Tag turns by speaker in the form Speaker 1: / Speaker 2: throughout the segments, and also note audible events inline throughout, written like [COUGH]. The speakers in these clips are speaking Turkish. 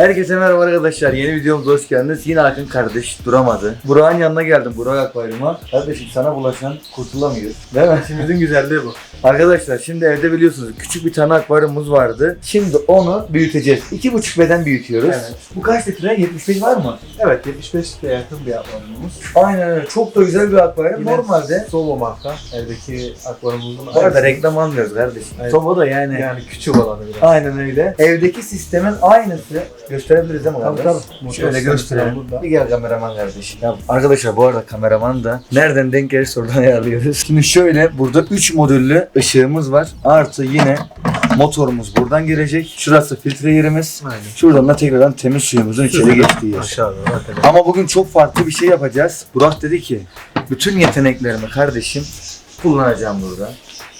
Speaker 1: Herkese merhaba arkadaşlar. Yeni videomuza hoş geldiniz. Yine Akın kardeş duramadı. Burak'ın yanına geldim. Burak Akvaryum'a. Kardeşim sana bulaşan kurtulamıyor. Değil mi?
Speaker 2: İşimizin güzelliği bu.
Speaker 1: Arkadaşlar şimdi evde biliyorsunuz küçük bir tane akvaryumumuz vardı. Şimdi onu büyüteceğiz. 2,5 beden büyütüyoruz.
Speaker 2: Evet.
Speaker 1: Bu kaç litre? 75 var mı?
Speaker 2: Evet 75 litre yakın bir akvaryumumuz.
Speaker 1: Aynen öyle. Çok da güzel bir akvaryum.
Speaker 2: Yine
Speaker 1: Normalde.
Speaker 2: Solo marka. Evdeki akvaryumumuzun
Speaker 1: Bu arada reklam almıyoruz kardeşim.
Speaker 2: Evet.
Speaker 1: Soba da yani.
Speaker 2: Yani küçük olanı biraz.
Speaker 1: Aynen öyle. Evdeki sistemin aynısı. Gösterebiliriz değil mi?
Speaker 2: Tabii
Speaker 1: kardeş?
Speaker 2: tabii.
Speaker 1: Şöyle gösterelim. Bir gel kameraman kardeşim. Ya arkadaşlar bu arada kameraman da nereden denk gelirse oradan [LAUGHS] ayarlıyoruz. Şimdi şöyle burada 3 modüllü ışığımız var. Artı yine motorumuz buradan girecek. Şurası filtre yerimiz.
Speaker 2: Aynen.
Speaker 1: Şuradan da tekrardan temiz suyumuzun içeri geçtiği yer.
Speaker 2: Aşağıda.
Speaker 1: Ama bugün çok farklı bir şey yapacağız. Burak dedi ki bütün yeteneklerimi kardeşim kullanacağım burada.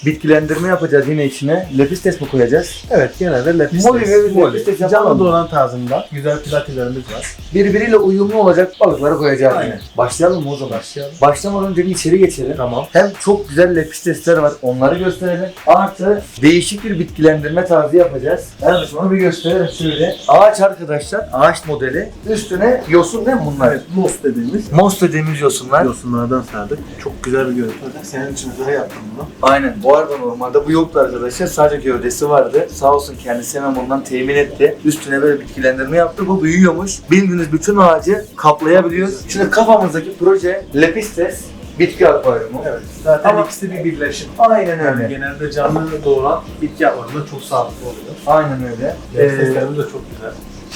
Speaker 1: Bitkilendirme yapacağız yine içine. Lepistes mi koyacağız?
Speaker 2: Evet genelde lepis.
Speaker 1: Moli ve lepis yapalım
Speaker 2: Canlı
Speaker 1: mı?
Speaker 2: doğran tarzında güzel platilerimiz var.
Speaker 1: Birbiriyle uyumlu olacak balıkları koyacağız
Speaker 2: Aynen.
Speaker 1: yine. Başlayalım mı o zaman?
Speaker 2: Başlayalım.
Speaker 1: Başlamadan önce bir içeri geçelim.
Speaker 2: Tamam.
Speaker 1: Hem çok güzel lepistesler var onları gösterelim. Artı değişik bir bitkilendirme tarzı yapacağız. Kardeşim onu bir gösterelim şöyle. Ağaç arkadaşlar, ağaç modeli. Üstüne yosun değil mi bunlar?
Speaker 2: Evet, mos dediğimiz
Speaker 1: Mos dediğimiz yosunlar.
Speaker 2: yosunlardan sardık. Çok güzel bir görüntü. Senin için özel yaptım bunu.
Speaker 1: Aynen. Bu arada normalde bu yoktu arkadaşlar. Sadece gövdesi vardı. Sağ olsun kendisi hemen bundan temin etti. Üstüne böyle bitkilendirme yaptı. Bu büyüyormuş. Bildiğiniz bütün ağacı kaplayabiliyor. Şimdi kafamızdaki proje Lepistes bitki akvaryumu.
Speaker 2: Evet. Zaten
Speaker 1: Ama-
Speaker 2: ikisi bir birleşim.
Speaker 1: Aynen
Speaker 2: Yani
Speaker 1: öyle.
Speaker 2: genelde canlı doğuran bitki akvaryumunda çok sağlıklı oluyor.
Speaker 1: Aynen öyle.
Speaker 2: Lepis
Speaker 1: Ee,
Speaker 2: de çok güzel.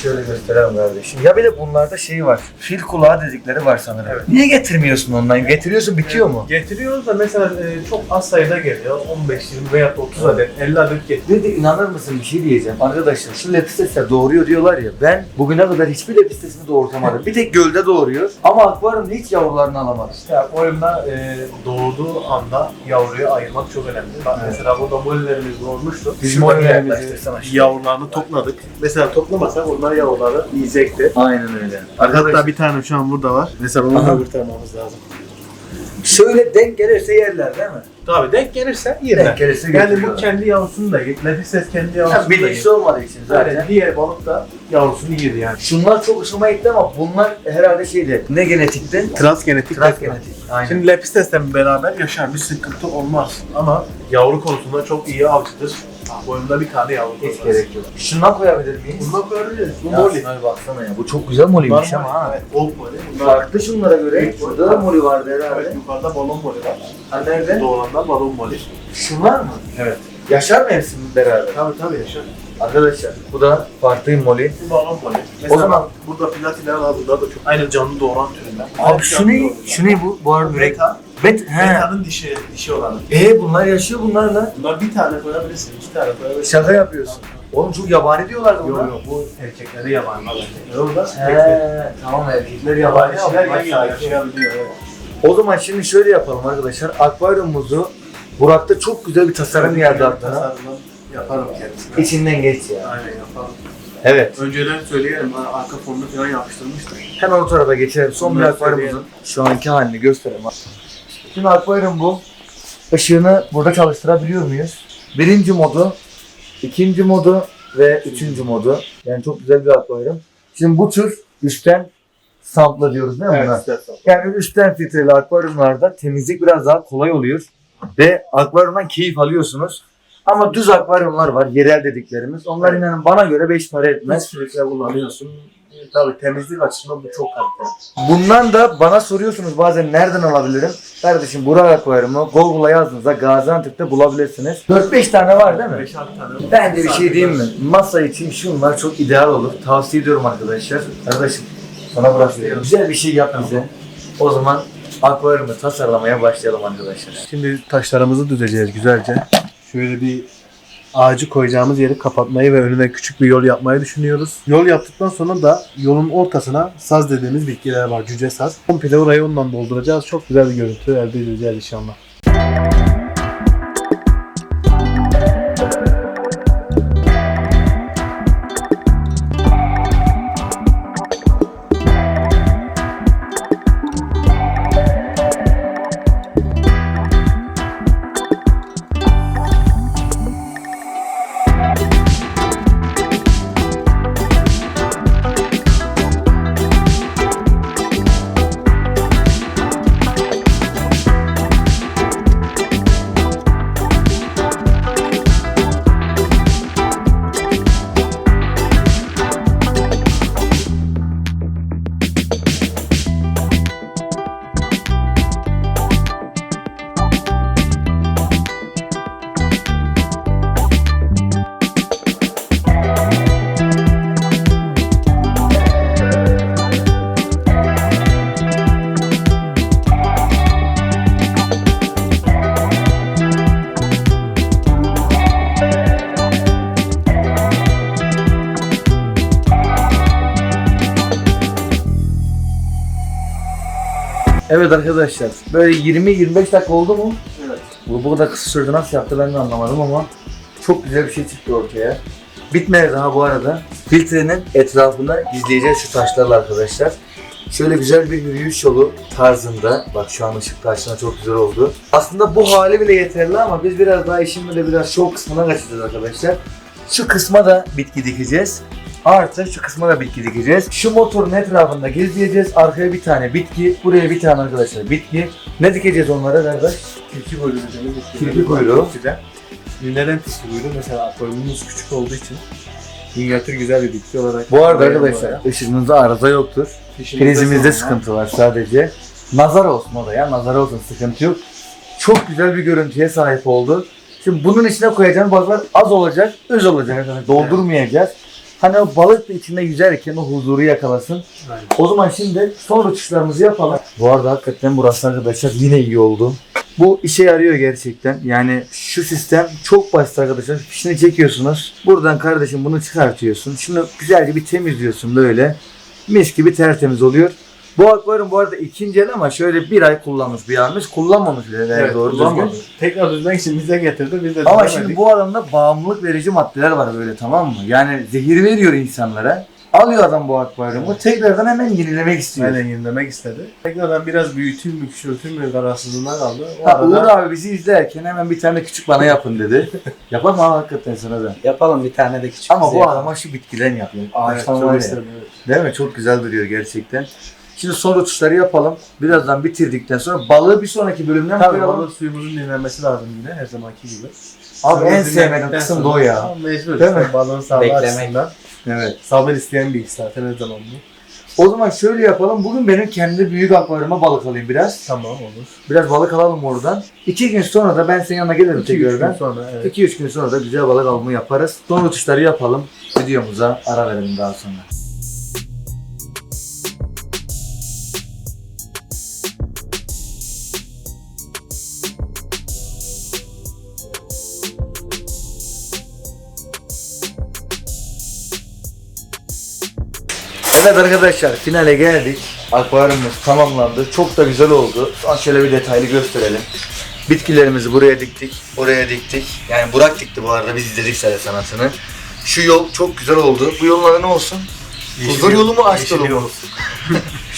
Speaker 1: Şöyle gösterelim kardeşim. Ya bir de bunlarda şey var. Fil kulağı dedikleri var sanırım.
Speaker 2: Evet.
Speaker 1: Niye getirmiyorsun ondan? Getiriyorsun bitiyor mu?
Speaker 2: Getiriyoruz da mesela e, çok az sayıda geliyor. 15, 20 veya 30 adet, 50 adet getiriyor.
Speaker 1: Bir de inanır mısın bir şey diyeceğim. Arkadaşlar şu lepistesler doğuruyor diyorlar ya. Ben bugüne kadar hiçbir lepistesini doğurtamadım. Bir tek gölde doğuruyor. Ama akvaryumda hiç yavrularını alamadım.
Speaker 2: Ya oyunda e, doğduğu anda yavruyu ayırmak çok önemli. Bak
Speaker 1: Evet.
Speaker 2: mesela burada molilerimiz doğmuştu.
Speaker 1: Biz
Speaker 2: Biz
Speaker 1: molilerimizi,
Speaker 2: molilerimizi yavrularını topladık. Mesela toplamasak onlar yavruları yiyecekti.
Speaker 1: Aynen öyle.
Speaker 2: Hatta bir tane şu an burada var. Mesela onu
Speaker 1: Aha.
Speaker 2: da kurtarmamız lazım.
Speaker 1: şöyle denk gelirse yerler değil mi?
Speaker 2: Tabii denk gelirse
Speaker 1: Denk
Speaker 2: yerler.
Speaker 1: gelirse
Speaker 2: Yani bu
Speaker 1: götürüyorlar.
Speaker 2: kendi yavrusunu da yer. Lepises kendi
Speaker 1: Ya
Speaker 2: yavrusunu da
Speaker 1: bilinçli
Speaker 2: yer.
Speaker 1: olmadığı için zaten.
Speaker 2: Yani diğer balık da yavrusunu yer yani.
Speaker 1: Şunlar çok hoşuma gitti ama bunlar herhalde şeydi. Ne genetikti?
Speaker 2: Transgenetik.
Speaker 1: Transgenetik. Aynen.
Speaker 2: Şimdi Lepistes'le beraber yaşar bir sıkıntı olmaz. Ama yavru konusunda çok iyi avcıdır. Boyunda bir tane yavru
Speaker 1: hiç gerek yok. Şundan koyabilir miyiz?
Speaker 2: Bundan koyabiliriz. Bu moli.
Speaker 1: şuna bir baksana ya. Bu çok güzel moliymiş ama ha.
Speaker 2: Evet, old moli. Bunlar
Speaker 1: Farklı şunlara göre. Burada da moli vardı herhalde.
Speaker 2: Evet, yukarıda balon moli var.
Speaker 1: Ha nerede?
Speaker 2: Doğulanlar balon moli.
Speaker 1: Şunlar mı?
Speaker 2: Evet.
Speaker 1: Yaşar mı hepsi beraber?
Speaker 2: Tabii tabii yaşar.
Speaker 1: Arkadaşlar bu da farklı bir moli.
Speaker 2: Bu balon moli. Mesela
Speaker 1: zaman-
Speaker 2: burada platiler var, burada da çok aynı canlı doğuran türünden.
Speaker 1: Abi şu ne? Şu ne bu? Bu arada.
Speaker 2: Beta.
Speaker 1: Bet he.
Speaker 2: Beta'nın dişi, dişi olanı.
Speaker 1: E bunlar yaşıyor bunlarla.
Speaker 2: Bunlar bir tane koyabilirsin, iki tane koyabilirsin.
Speaker 1: Şaka yapıyorsun. Oğlum çok yabani diyorlardı
Speaker 2: Yok
Speaker 1: buna.
Speaker 2: yok bu erkekleri yabani. Erkekleri orada.
Speaker 1: He tamam erkekler
Speaker 2: Yabani
Speaker 1: yabani
Speaker 2: yan yaşayabiliyor. evet.
Speaker 1: O zaman şimdi şöyle yapalım arkadaşlar. Akvaryumumuzu Burak'ta çok güzel bir tasarım geldi aklına.
Speaker 2: Yaparım kendisine.
Speaker 1: İçinden geç ya.
Speaker 2: Aynen yapalım.
Speaker 1: Evet.
Speaker 2: Önceden söyleyelim, arka fonunu falan yapıştırmıştım.
Speaker 1: Hemen o tarafa geçelim. Son bir
Speaker 2: Bunları
Speaker 1: akvaryumumuzun şu anki halini gösterelim. Şimdi akvaryum bu. Işığını burada çalıştırabiliyor muyuz? Birinci modu, ikinci modu ve üçüncü modu. Yani çok güzel bir akvaryum. Şimdi bu tür üstten sampla diyoruz değil mi buna?
Speaker 2: Evet,
Speaker 1: Yani üstten filtreli akvaryumlarda temizlik biraz daha kolay oluyor. Ve akvaryumdan keyif alıyorsunuz. Ama düz akvaryumlar var, yerel dediklerimiz. Onlar
Speaker 2: Evet.
Speaker 1: inanın bana göre 5 para etmez.
Speaker 2: Sürekli kullanıyorsun. Tabii temizlik açısından bu çok kaliteli.
Speaker 1: Bundan da bana soruyorsunuz bazen nereden alabilirim? Kardeşim Burak Akvaryumu Google'a yazdığınızda Gaziantep'te bulabilirsiniz. 4-5 tane var değil mi?
Speaker 2: 5-6 tane.
Speaker 1: Ben de bir şey diyeyim mi? Masa için şunlar çok ideal olur. Tavsiye ediyorum arkadaşlar. Arkadaşım sana bırakıyorum. Güzel bir şey yap bize. O zaman akvaryumu tasarlamaya başlayalım arkadaşlar.
Speaker 2: Şimdi taşlarımızı düzeceğiz güzelce. Şöyle bir ağacı koyacağımız yeri kapatmayı ve önüne küçük bir yol yapmayı düşünüyoruz. Yol yaptıktan sonra da yolun ortasına saz dediğimiz bitkiler var. Cüce saz. Komple orayı ondan dolduracağız. Çok güzel bir görüntü elde edeceğiz inşallah.
Speaker 1: Evet arkadaşlar böyle 20-25 dakika oldu mu?
Speaker 2: Evet.
Speaker 1: Bu bu kadar kısa sürede nasıl yaptı ben de anlamadım ama çok güzel bir şey çıktı ortaya. Bitmedi daha bu arada. Filtrenin etrafında gizleyeceğiz şu taşlarla arkadaşlar. Şöyle güzel bir yürüyüş yolu tarzında. Bak şu an ışık taşına çok güzel oldu. Aslında bu hali bile yeterli ama biz biraz daha işin böyle biraz şov kısmına kaçacağız arkadaşlar. Şu kısma da bitki dikeceğiz. Artı şu kısma da bitki dikeceğiz. Şu motorun etrafında gizleyeceğiz. Arkaya bir tane bitki, buraya bir tane arkadaşlar bitki. Ne dikeceğiz onlara kardeş?
Speaker 2: Tilki kuyruğu bitkiler.
Speaker 1: Tilki kuyruğu.
Speaker 2: Neden tilki kuyruğu? Mesela akvaryumumuz küçük olduğu için minyatür güzel bir bitki olarak.
Speaker 1: Bu arada arkadaşlar
Speaker 2: oraya.
Speaker 1: ışığımızda arıza yoktur.
Speaker 2: Dişimizde
Speaker 1: Prizimizde sıkıntı var sadece. Nazar olsun o da ya. Nazar olsun sıkıntı yok. Çok güzel bir görüntüye sahip oldu. Şimdi bunun içine koyacağım balıklar az olacak, öz olacak arkadaşlar. Doldurmayacağız. Hani o balık da içinde yüzerken o huzuru yakalasın.
Speaker 2: Aynen.
Speaker 1: O zaman şimdi son uçuşlarımızı yapalım. Bu arada hakikaten burası arkadaşlar yine iyi oldu. Bu işe yarıyor gerçekten. Yani şu sistem çok basit arkadaşlar. Fişini çekiyorsunuz. Buradan kardeşim bunu çıkartıyorsun. Şunu güzelce bir temizliyorsun böyle. Mis gibi tertemiz oluyor. Bu akvaryum bu arada ikinci el ama şöyle bir ay kullanmış bir abimiz. Kullanmamış bile
Speaker 2: Evet,
Speaker 1: doğru
Speaker 2: kullanmadık.
Speaker 1: düzgün.
Speaker 2: Tekrar düzmek için bize getirdi. Biz de
Speaker 1: Ama şimdi bu adamda bağımlılık verici maddeler var böyle tamam mı? Yani zehir veriyor insanlara. Alıyor adam bu akvaryumu tekrardan hemen yenilemek istiyor.
Speaker 2: Aynen yenilemek istedi. Tekrardan biraz büyüteyim mi, küçülteyim mi kararsızlığına kaldı. O
Speaker 1: Ha, Uğur
Speaker 2: arada
Speaker 1: abi bizi izlerken hemen bir tane küçük bana yapın dedi. [LAUGHS] Yapalım ama hakikaten sana da.
Speaker 3: Yapalım bir tane de küçük
Speaker 1: Ama bu
Speaker 3: yapalım.
Speaker 1: adama şu yapıyor.
Speaker 2: Evet,
Speaker 1: Ağaçtan
Speaker 2: çok
Speaker 1: var ya.
Speaker 2: isterim, evet.
Speaker 1: Değil mi? Çok güzel duruyor gerçekten. Şimdi son uçuşları yapalım. Birazdan bitirdikten sonra balığı bir sonraki bölümden
Speaker 2: Tabii
Speaker 1: koyalım.
Speaker 2: balık suyumuzun dinlenmesi lazım yine her zamanki gibi.
Speaker 1: Abi en sevmediğim kısım da o ya.
Speaker 2: Mecbur
Speaker 1: Değil mi?
Speaker 2: balığın sağlığı
Speaker 3: Beklemek.
Speaker 2: açısından.
Speaker 1: Evet.
Speaker 2: Sabır isteyen bir iş zaten her zaman bu.
Speaker 1: O zaman şöyle yapalım. Bugün benim kendi büyük akvaryuma balık alayım biraz.
Speaker 2: Tamam olur.
Speaker 1: Biraz balık alalım oradan. İki gün sonra da ben senin yanına gelirim
Speaker 2: İki üç gün
Speaker 1: tekrardan.
Speaker 2: sonra evet.
Speaker 1: 2-3 gün sonra da güzel balık alımı yaparız. Son uçuşları yapalım. Videomuza ara verelim daha sonra. Evet arkadaşlar finale geldik. Akvaryumumuz tamamlandı. Çok da güzel oldu. Şu an şöyle bir detaylı gösterelim. Bitkilerimizi buraya diktik, oraya diktik. Yani Burak dikti bu arada biz izledik sene sanatını. Şu yol çok güzel oldu. Bu yolun adı ne olsun? Huzur yolu mu aşk
Speaker 2: Yeşil
Speaker 1: yolu mu?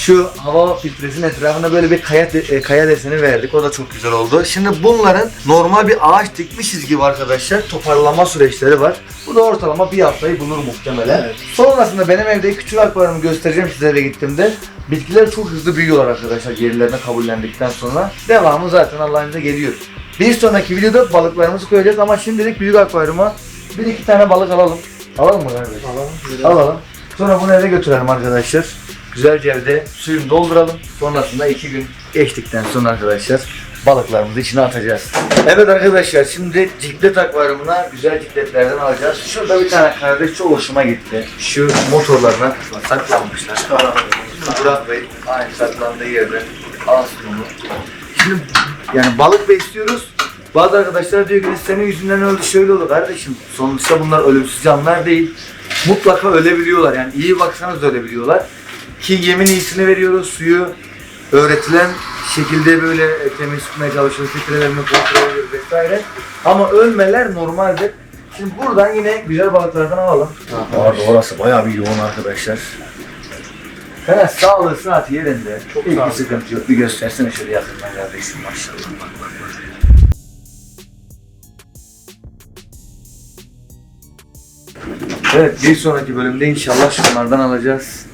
Speaker 1: Şu hava filtresinin etrafına böyle bir kaya, de- e, kaya deseni verdik. O da çok güzel oldu. Şimdi bunların normal bir ağaç dikmişiz gibi arkadaşlar toparlama süreçleri var. Bu da ortalama bir haftayı bulur muhtemelen.
Speaker 2: Evet.
Speaker 1: Sonrasında benim evde küçük akvaryumu göstereceğim size eve gittiğimde. Bitkiler çok hızlı büyüyorlar arkadaşlar yerlerine kabullendikten sonra. Devamı zaten Allah'ın geliyor. Bir sonraki videoda balıklarımızı koyacağız ama şimdilik büyük akvaryuma bir iki tane balık alalım. Alalım mı kardeş?
Speaker 2: Alalım.
Speaker 1: Alalım. Sonra bunu eve götürelim arkadaşlar. Güzelce evde suyunu dolduralım. Sonrasında iki gün geçtikten sonra arkadaşlar balıklarımızı içine atacağız. Evet arkadaşlar şimdi ciklet akvaryumuna güzel cikletlerden alacağız. Şurada bir tane kardeş çok hoşuma gitti. Şu motorlarına saklanmışlar. Burak Bey aynı saklandığı yerde alsın onu. Şimdi yani balık besliyoruz. Bazı arkadaşlar diyor ki senin yüzünden öldü şöyle oldu kardeşim. Sonuçta bunlar ölümsüz canlılar değil. Mutlaka ölebiliyorlar yani iyi baksanız ölebiliyorlar. Ki yemin iyisini veriyoruz suyu öğretilen şekilde böyle temiz tutmaya çalışıyoruz, filtrelerini kontrol ediyoruz vesaire. Ama ölmeler normaldir. Şimdi buradan yine güzel balıklardan alalım. Arada orası bayağı bir yoğun arkadaşlar. He, sağlığı sıhhati yerinde.
Speaker 2: Çok
Speaker 1: Hiçbir
Speaker 2: sağlıklı.
Speaker 1: sıkıntı yok. Bir göstersene şöyle yakından kardeşim maşallah. Bak bak bak. Evet bir sonraki bölümde inşallah şunlardan alacağız.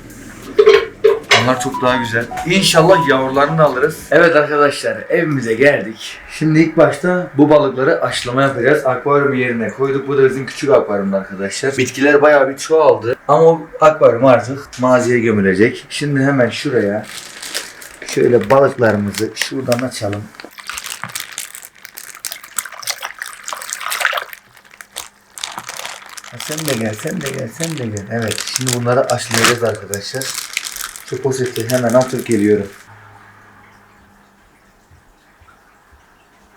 Speaker 1: Onlar çok daha güzel. İnşallah yavrularını alırız. Evet arkadaşlar evimize geldik. Şimdi ilk başta bu balıkları aşılama yapacağız. Akvaryum yerine koyduk. Bu da bizim küçük akvaryumda arkadaşlar. Bitkiler bayağı bir çoğaldı. Ama o akvaryum artık maziye gömülecek. Şimdi hemen şuraya şöyle balıklarımızı şuradan açalım. Sen de gel, sen de gel, sen de gel. Evet, şimdi bunları aşılayacağız arkadaşlar. Şu poşeti hemen atıp geliyorum.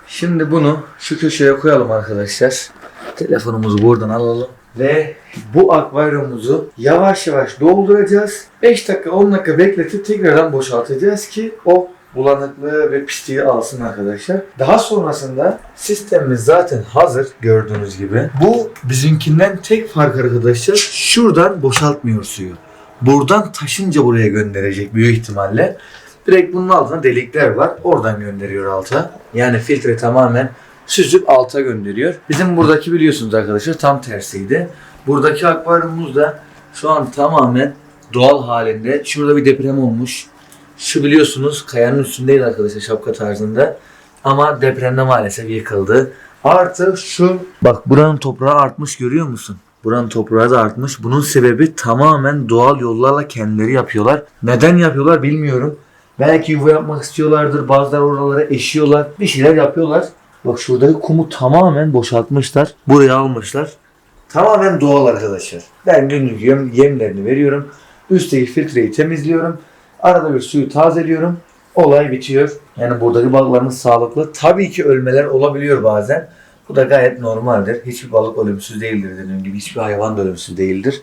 Speaker 1: Şimdi bunu şu köşeye koyalım arkadaşlar. Telefonumuzu buradan alalım. Ve bu akvaryumumuzu yavaş yavaş dolduracağız. 5 dakika 10 dakika bekletip tekrardan boşaltacağız ki o bulanıklığı ve pisliği alsın arkadaşlar. Daha sonrasında sistemimiz zaten hazır gördüğünüz gibi. Bu bizimkinden tek fark arkadaşlar şuradan boşaltmıyor suyu. Buradan taşınca buraya gönderecek büyük ihtimalle. Direkt bunun altına delikler var. Oradan gönderiyor alta. Yani filtre tamamen süzüp alta gönderiyor. Bizim buradaki biliyorsunuz arkadaşlar tam tersiydi. Buradaki akvaryumumuz da şu an tamamen doğal halinde. Şurada bir deprem olmuş. Şu biliyorsunuz kayanın üstündeydi arkadaşlar şapka tarzında. Ama depremde maalesef yıkıldı. Artı şu bak buranın toprağı artmış görüyor musun? Buranın toprağı da artmış. Bunun sebebi tamamen doğal yollarla kendileri yapıyorlar. Neden yapıyorlar bilmiyorum. Belki yuva yapmak istiyorlardır. Bazıları oralara eşiyorlar. Bir şeyler yapıyorlar. Bak şuradaki kumu tamamen boşaltmışlar. Buraya almışlar. Tamamen doğal arkadaşlar. Ben günlük yem, yemlerini veriyorum. Üstteki filtreyi temizliyorum. Arada bir suyu tazeliyorum. Olay bitiyor. Yani buradaki balıklarımız sağlıklı. Tabii ki ölmeler olabiliyor bazen. Bu da gayet normaldir. Hiçbir balık ölümsüz değildir dediğim gibi. Hiçbir hayvan da ölümsüz değildir.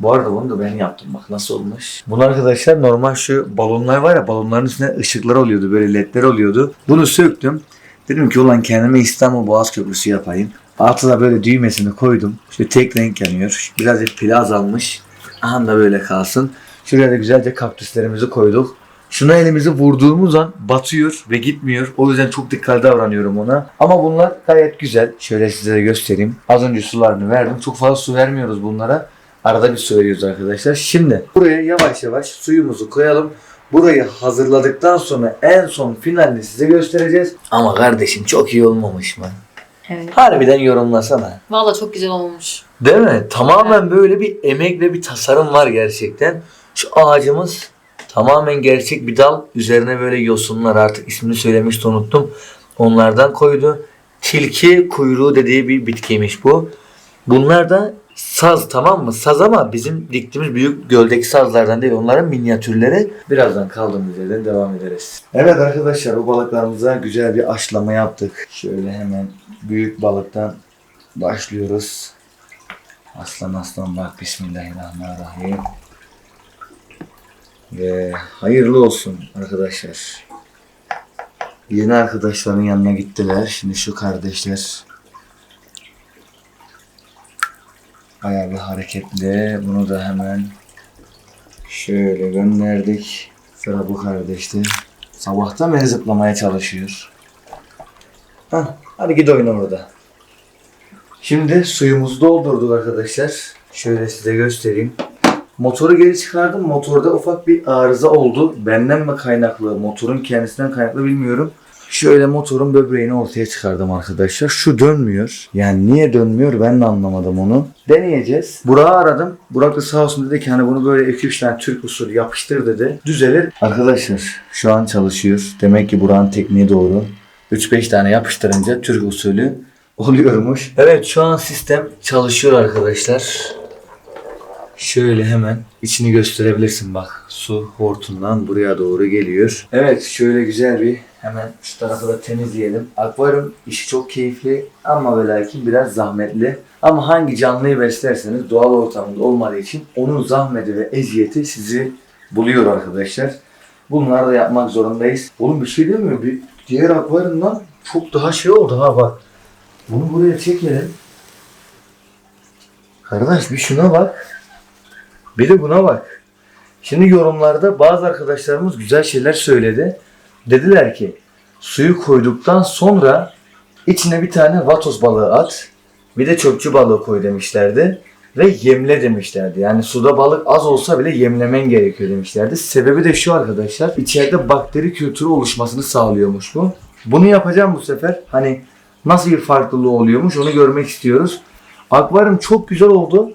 Speaker 1: Bu arada bunu da ben yaptım. Bak nasıl olmuş. Bunu arkadaşlar normal şu balonlar var ya balonların üstüne ışıklar oluyordu. Böyle ledler oluyordu. Bunu söktüm. Dedim ki ulan kendime İstanbul Boğaz Köprüsü yapayım. Altına böyle düğmesini koydum. İşte tek renk yanıyor. Birazcık pili azalmış. Aha da böyle kalsın. Şuraya da güzelce kaktüslerimizi koyduk. Şuna elimizi vurduğumuz an batıyor ve gitmiyor. O yüzden çok dikkatli davranıyorum ona. Ama bunlar gayet güzel. Şöyle size de göstereyim. Az önce sularını verdim. Çok fazla su vermiyoruz bunlara. Arada bir su veriyoruz arkadaşlar. Şimdi buraya yavaş yavaş suyumuzu koyalım. Burayı hazırladıktan sonra en son finalini size göstereceğiz. Ama kardeşim çok iyi olmamış mı?
Speaker 3: Evet.
Speaker 1: Harbiden yorumlasana.
Speaker 3: Valla çok güzel olmuş.
Speaker 1: Değil mi? Tamamen böyle bir emek ve bir tasarım var gerçekten. Şu ağacımız tamamen gerçek bir dal. Üzerine böyle yosunlar artık ismini söylemişti unuttum. Onlardan koydu. Tilki kuyruğu dediği bir bitkiymiş bu. Bunlar da saz tamam mı? Saz ama bizim diktiğimiz büyük göldeki sazlardan değil. Onların minyatürleri. Birazdan kaldığımız yerden devam ederiz. Evet arkadaşlar o balıklarımıza güzel bir aşlama yaptık. Şöyle hemen büyük balıktan başlıyoruz. Aslan aslan bak Bismillahirrahmanirrahim. Ve hayırlı olsun arkadaşlar. Yeni arkadaşların yanına gittiler. Şimdi şu kardeşler bayağı bir hareketli. Bunu da hemen şöyle gönderdik. Sıra bu kardeşti. Sabahtan beri zıplamaya çalışıyor. Hah, hadi git oyna orada. Şimdi suyumuzu doldurduk arkadaşlar. Şöyle size göstereyim. Motoru geri çıkardım. Motorda ufak bir arıza oldu. Benden mi kaynaklı, motorun kendisinden kaynaklı bilmiyorum. Şöyle motorun böbreğini ortaya çıkardım arkadaşlar. Şu dönmüyor. Yani niye dönmüyor ben de anlamadım onu. Deneyeceğiz. Burak'ı aradım. Burak da sağ olsun dedi ki hani bunu böyle 2-3 tane Türk usulü yapıştır dedi. Düzelir. Arkadaşlar şu an çalışıyor. Demek ki Burak'ın tekniği doğru. 3-5 tane yapıştırınca Türk usulü oluyormuş. Evet şu an sistem çalışıyor arkadaşlar. Şöyle hemen içini gösterebilirsin bak. Su hortumdan buraya doğru geliyor. Evet şöyle güzel bir hemen şu tarafı da temizleyelim. Akvaryum işi çok keyifli ama ve lakin biraz zahmetli. Ama hangi canlıyı beslerseniz doğal ortamında olmadığı için onun zahmeti ve eziyeti sizi buluyor arkadaşlar. Bunları da yapmak zorundayız. Oğlum bir şey değil mi? Bir diğer akvaryumdan çok daha şey oldu ha bak. Bunu buraya çekelim. Kardeş bir şuna bak. Bir de buna bak. Şimdi yorumlarda bazı arkadaşlarımız güzel şeyler söyledi. Dediler ki suyu koyduktan sonra içine bir tane vatoz balığı at. Bir de çöpçü balığı koy demişlerdi. Ve yemle demişlerdi. Yani suda balık az olsa bile yemlemen gerekiyor demişlerdi. Sebebi de şu arkadaşlar. içeride bakteri kültürü oluşmasını sağlıyormuş bu. Bunu yapacağım bu sefer. Hani nasıl bir farklılığı oluyormuş onu görmek istiyoruz. Akvaryum çok güzel oldu.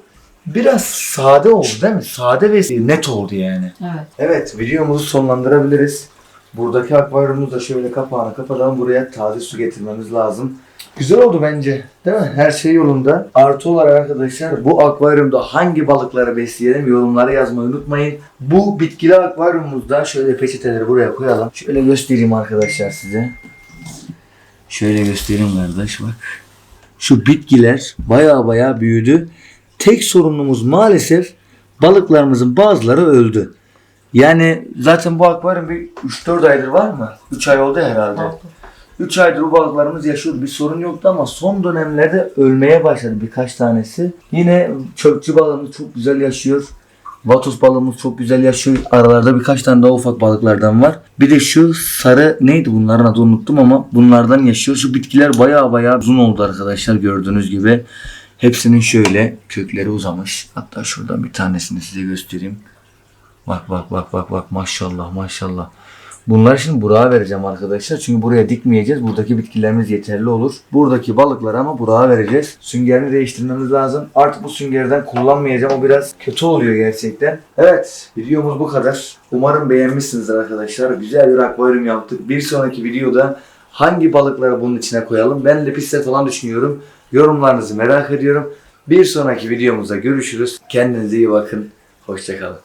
Speaker 1: Biraz sade oldu değil mi? Sade ve net oldu yani.
Speaker 3: Evet.
Speaker 1: Evet videomuzu sonlandırabiliriz. Buradaki akvaryumuzu da şöyle kapağını kapatalım. Buraya taze su getirmemiz lazım. Güzel oldu bence. Değil mi? Her şey yolunda. Artı olarak arkadaşlar bu akvaryumda hangi balıkları besleyelim yorumlara yazmayı unutmayın. Bu bitkili akvaryumumuzda şöyle peçeteleri buraya koyalım. Şöyle göstereyim arkadaşlar size. Şöyle göstereyim kardeş bak. Şu bitkiler baya baya büyüdü. Tek sorunumuz maalesef balıklarımızın bazıları öldü. Yani zaten bu akvaryum bir 3-4 aydır var mı? 3 ay oldu herhalde. 3 aydır bu balıklarımız yaşıyordu. Bir sorun yoktu ama son dönemlerde ölmeye başladı birkaç tanesi. Yine çöpçü balığımız çok güzel yaşıyor. Vatos balığımız çok güzel yaşıyor. Aralarda birkaç tane daha ufak balıklardan var. Bir de şu sarı neydi bunların adı unuttum ama bunlardan yaşıyor. Şu bitkiler baya baya uzun oldu arkadaşlar gördüğünüz gibi. Hepsinin şöyle kökleri uzamış. Hatta şuradan bir tanesini size göstereyim. Bak bak bak bak bak maşallah maşallah. Bunları şimdi Burak'a vereceğim arkadaşlar. Çünkü buraya dikmeyeceğiz. Buradaki bitkilerimiz yeterli olur. Buradaki balıkları ama Burak'a vereceğiz. Süngerini değiştirmemiz lazım. Artık bu süngerden kullanmayacağım. O biraz kötü oluyor gerçekten. Evet. Videomuz bu kadar. Umarım beğenmişsinizdir arkadaşlar. Güzel bir akvaryum yaptık. Bir sonraki videoda hangi balıkları bunun içine koyalım? Ben lepistet falan düşünüyorum. Yorumlarınızı merak ediyorum. Bir sonraki videomuzda görüşürüz. Kendinize iyi bakın. Hoşçakalın.